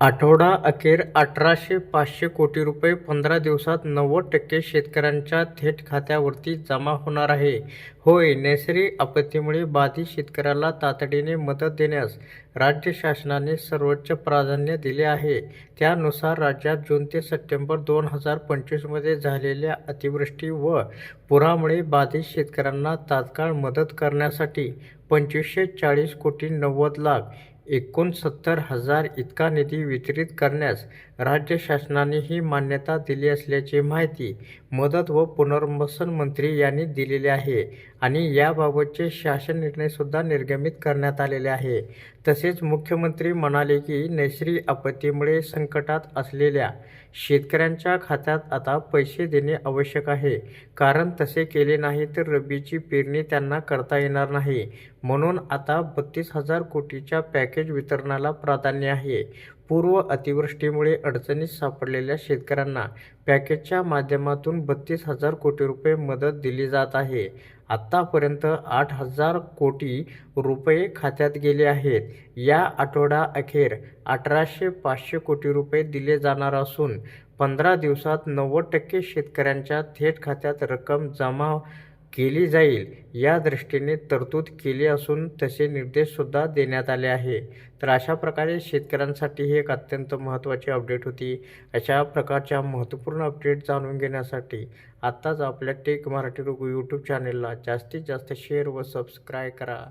आठवडा अखेर अठराशे पाचशे कोटी रुपये पंधरा दिवसात नव्वद टक्के शेतकऱ्यांच्या थेट खात्यावरती जमा होणार आहे. होय नैसर्गिक आपत्तीमुळे बाधित शेतकऱ्याला तातडीने मदत देण्यास राज्य शासनाने सर्वोच्च प्राधान्य दिले आहे. त्यानुसार राज्यात जून ते सप्टेंबर दोन हजार पंचवीसमध्ये झालेल्या अतिवृष्टी व पुरामुळे बाधित शेतकऱ्यांना तात्काळ मदत करण्यासाठी पंचवीसशे चाळीस कोटी नव्वद लाख एकोणसत्तर हजार इतका निधी वितरित करण्यास राज्य शासनाने ही मान्यता दिली असल्याची माहिती मदत व पुनर्वसन मंत्री यांनी दिलेली आहे आणि याबाबतचे शासन निर्णयसुद्धा निर्गमित करण्यात आलेले आहे. तसेच मुख्यमंत्री म्हणाले की नैसर्गिक आपत्तीमुळे संकटात असलेल्या शेतकऱ्यांच्या खात्यात आता पैसे देणे आवश्यक आहे. कारण तसे केले नाही तर रब्बीची पेरणी त्यांना करता येणार नाही. म्हणून आता बत्तीस हजार कोटीच्या पॅकेज वितरणाला प्राधान्य आहे. पूर्व अतिवृष्टीमुळे अडचणीत सापडलेल्या शेतकऱ्यांना पॅकेजच्या माध्यमातून बत्तीस हजार कोटी रुपये मदत दिली जात आहे. आत्तापर्यंत आठ हजार कोटी रुपये खात्यात गेले आहेत. या आठवडा अखेर अठराशे पाचशे कोटी रुपये दिले जाणार असून पंधरा दिवसात नव्वद टक्के शेतकऱ्यांच्या थेट खात्यात रक्कम जमा केली जाईल. या दृष्टीने तरतूद केली असून तसे निर्देशसुद्धा देण्यात आले आहे. तर अशा प्रकारे शेतकऱ्यांसाठी ही एक अत्यंत महत्त्वाची अपडेट होती. अशा प्रकारच्या महत्त्वपूर्ण अपडेट जाणून घेण्यासाठी आत्ताच आपल्या टेक मराठी रोग यूट्यूब चॅनेलला जास्तीत जास्त शेअर व सबस्क्राईब करा.